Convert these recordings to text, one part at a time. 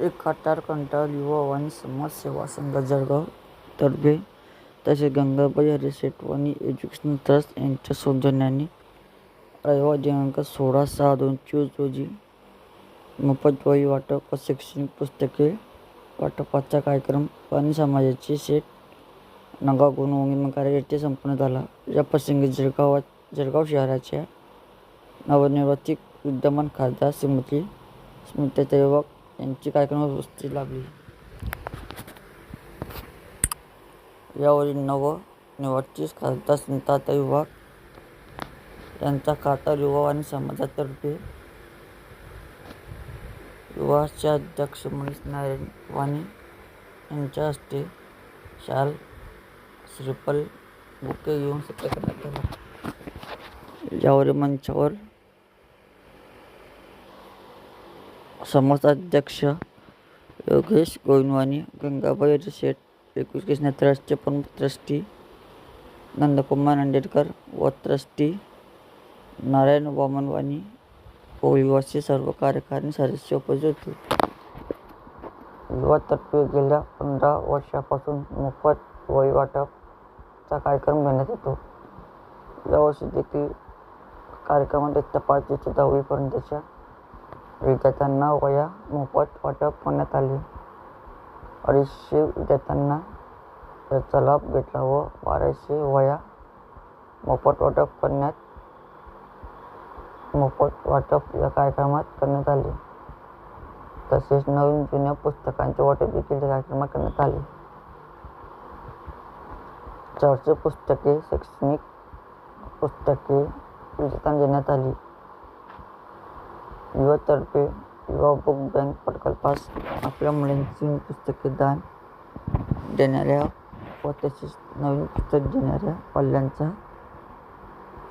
एक खातार कंटाळ युवा आणि समाजसेवा संघ जळगाव तर्फे तसेच गंगाबाई हरिसेठवाणी एज्युकेशन ट्रस्ट यांच्या सौजन्याने रविवार दिनांक सोळा सहा दोन चोवीस रोजी मोफत वही वाटप व शैक्षणिक पुस्तके वाटपाचा कार्यक्रम पाणी समाजाचे सेट नगाव गुण कार्य येथे संपन्न झाला. या प्रसंगी जळगावात जळगाव शहराच्या नवनिर्वाचित विद्यमान खासदार श्रीमती स्मिता युवक यांची कार्यक्रम वस्ती लाभली यावरील नव नवनिर्वाचित खासदार स्मिता विभाग यांचा खासदार युवा आणि समाजातर्फे युवाचे अध्यक्ष मनीष नारायण वाणी यांच्या हस्ते शाल श्रीपल बुके घेऊन सत्कार करण्यात आला यावरील मंचावर समाजाध्यक्ष योगेश गोविंदवाणी गंगाबाई शेठ एज्युकेशन ट्रस्टचे प्रमुख ट्रस्टी नंदकुमार नांदेडकर व ट्रस्टी नारायण वामनवाणी व सर्व कार्यकारी सदस्य उपस्थित होते. युवातर्फे गेल्या पंधरा वर्षापासून मोफत वहीवाटपचा कार्यक्रम घेण्यात येतो. यावर्षी देखील कार्यक्रमात इयत्ता पाच ते दहावीपर्यंतच्या विद्यार्थ्यांना वया मोफत वाटप करण्यात आले. अडीचशे विद्यार्थ्यांना याचा लाभ घेतला व बाराशे वया मोफत वाटप करण्यात मोफत वाटप या कार्यक्रमात करण्यात आले. तसेच नवीन जुन्या पुस्तकांचे वाटप देखील या कार्यक्रमात करण्यात आले. चारशे पुस्तके शैक्षणिक पुस्तके विजेत्यांना देण्यात आली. युवातर्फे युवा बुक बँक प्रकल्पास आपल्या मुलांची पुस्तके दान देणाऱ्या व तसेच नवीन पुस्तक देणाऱ्या पाल्यांचा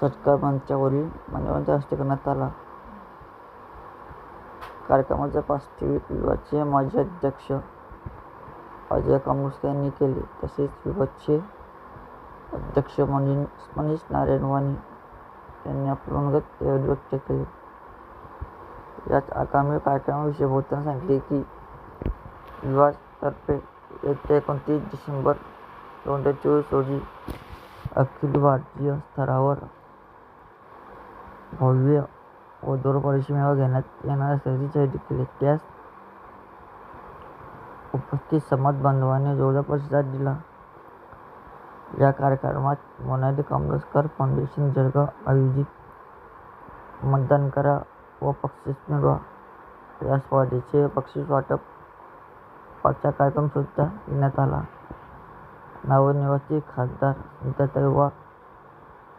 सत्कार मंचावरील मान्यवरांच्या हस्ते करण्यात आला. कार्यक्रमाचे वास्तविक विभागाचे माजी अध्यक्ष अजय कामोस्कर यांनी केले. तसेच विभागाचे अध्यक्ष मनीष मनीष नारायण वाणी यांनी आपलं मनोगत यावेळी व्यक्त केले. याच आगामी कार्यक्रमाविषयी बोलताना सांगितले की विभागातर्फे येत्या एकोणतीस डिसेंबर दोन हजार चोवीस रोजी अखिल भारतीय स्तरावर भव्य व दूरपरिषद मेळावा घेण्यात येणार असल्याची जाहीर केली. त्यास उपस्थित समाज बांधवांनी जोरदार प्रतिसाद दिला. या कार्यक्रमात मोनाली कामोस्कर फाउंडेशन जळगाव आयोजित मतदान करा. व बक्षीस निर्वाह या स्पर्धेचे बक्षीस वाटप पाचचा कार्यक्रम सुद्धा घेण्यात आला. नवनिर्वाचित खासदार स्मिता युवक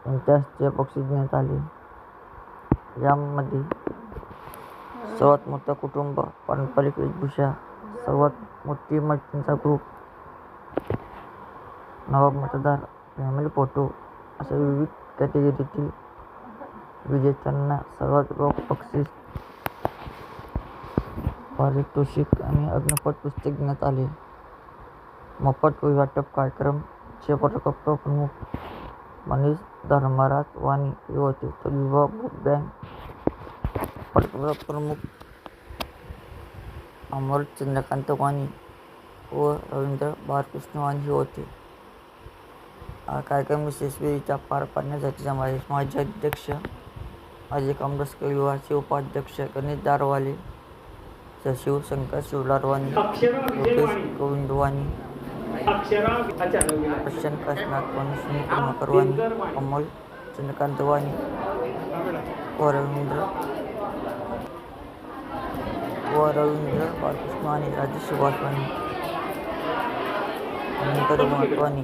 यांच्या हस्ते बक्षीस देण्यात आले. यामध्ये सर्वात मोठं कुटुंब पारंपरिक वेशभूषा सर्वात मोठी मैत्रिणीचा ग्रुप नवाब मतदार फॅमिली फोटो अशा विविध कॅटेगरीतील विजेत्यांना सर्वात रोख बक्षीस. पारितोषिक आणि अग्नपट पुस्तक देण्यात आले. मोफत वाटप वाटप कार्यक्रमचे प्रकल्प प्रमुख मनीष धर्मराज वाणी हे होते तर युवा बुक बँक प्रकल्प प्रमुख अमर चंद्रकांत वाणी व रवींद्र बाळकृष्ण वाणी हे होते. हा कार्यक्रम यशस्वीरित्या पार पाडण्यासाठी समावेश. माजी अध्यक्ष अजय युवाचे उपाध्यक्ष गणेश दारवाले सचिव शंकर शिवलारवाणी योगेश गोविंदवाणी प्रशांत काशनाथ वाणी सुनील कर्मकर अमोल चंद्रकांत वाणी व रवींद्र व रवींद्र बालकृष्ण आणि राजेश सुभाष वाणी अनिता वाणी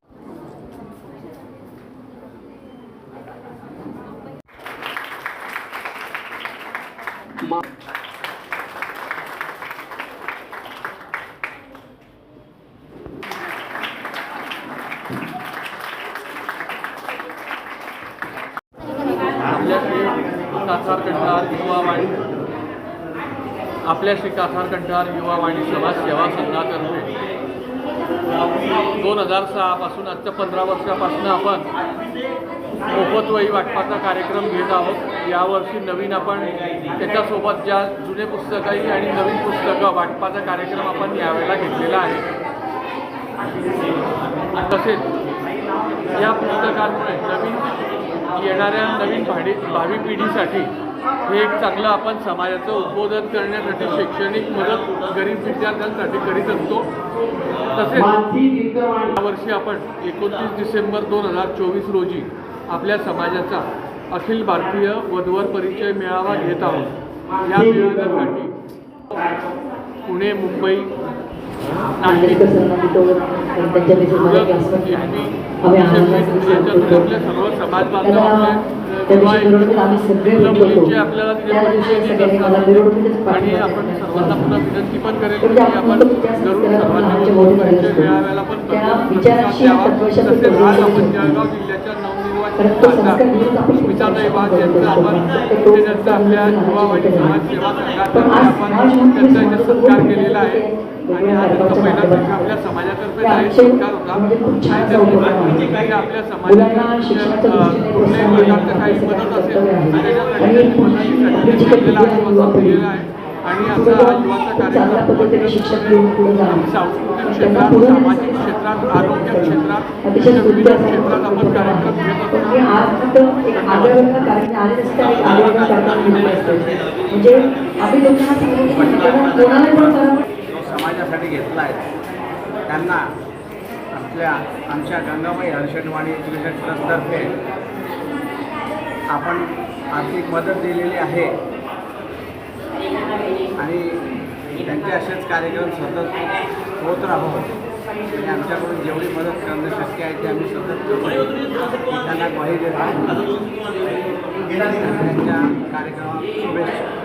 कासार कंठार वाणी आपल्या श्री कासार कंठार युवा वाणी समाज सेवा संघातर्फे दोन हजार सहापासून आजच्या पंधरा वर्षापासून आपण मोफत वही वाटपाचा कार्यक्रम घेत आहोत. यावर्षी नवीन आपण त्याच्यासोबत ज्या जुने पुस्तकंही आणि नवीन पुस्तकं वाटपाचा कार्यक्रम आपण यावेळेला घेतलेला आहे. तसेच या पुस्तकांमुळे नवीन येणाऱ्या नवीन भाडी भावी पिढीसाठी हे एक चांगलं आपण समाजाचं उद्बोधन करण्यासाठी शैक्षणिक मदत गरीब विद्यार्थ्यांसाठी करीत असतो. तसेच यावर्षी आपण एकोणतीस डिसेंबर दोन हजार चोवीस रोजी आपल्या समाजाचा अखिल भारतीय वधूवर परिचय मेळावा घेत आहोत या मेळाव्यासाठी पुणे मुंबई नाशिक आपल्या सर्व समाज. आपल्याला आणि. आपण सर्वांना पुन्हा विनंती पण करेल की म्हणजे आपण जरूर सर्वांनी. मेळाव्याला पण तसेच आज आपण जळगाव जिल्ह्याच्या नवनिर्वाचित कारण तो आपण यांचं. आपण ते आपल्या संस्कार समाज सेवा संघातर्फे आज आपण समाजमंत्री त्यांचा इथे सत्कार केलेला आहे आणि हा त्यांचा पहिला संघ आपल्या समाजातर्फे जाहीर सत्कार होता आणि त्यांनी आपल्या मुलांना समाजात कुठल्याही प्रकारचं काही मदत असेल. त्याच्यासाठी आणि त्यांनी दिलेलं आहे, आणि युवाचा कार्यक्रम क्षेत्रात सामाजिक क्षेत्रात आरोग्य क्षेत्रात क्षेत्रात आपण कार्यक्रम म्हणजे समाजासाठी घेतला आहे त्यांना आपल्या आमच्या गंगाबाई हर्षणवाणी एज्युकेशन ट्रस्टतर्फे आपण आर्थिक मदत दिलेली आहे. आणि त्यांचे असेच कार्यक्रम सतत होत राहू. आणि आमच्याकडून जेवढी मदत करणं शक्य आहे ते आम्ही सतत करू. त्यांना ग्वाही देतो त्यांच्या कार्यक्रमात शुभेच्छा.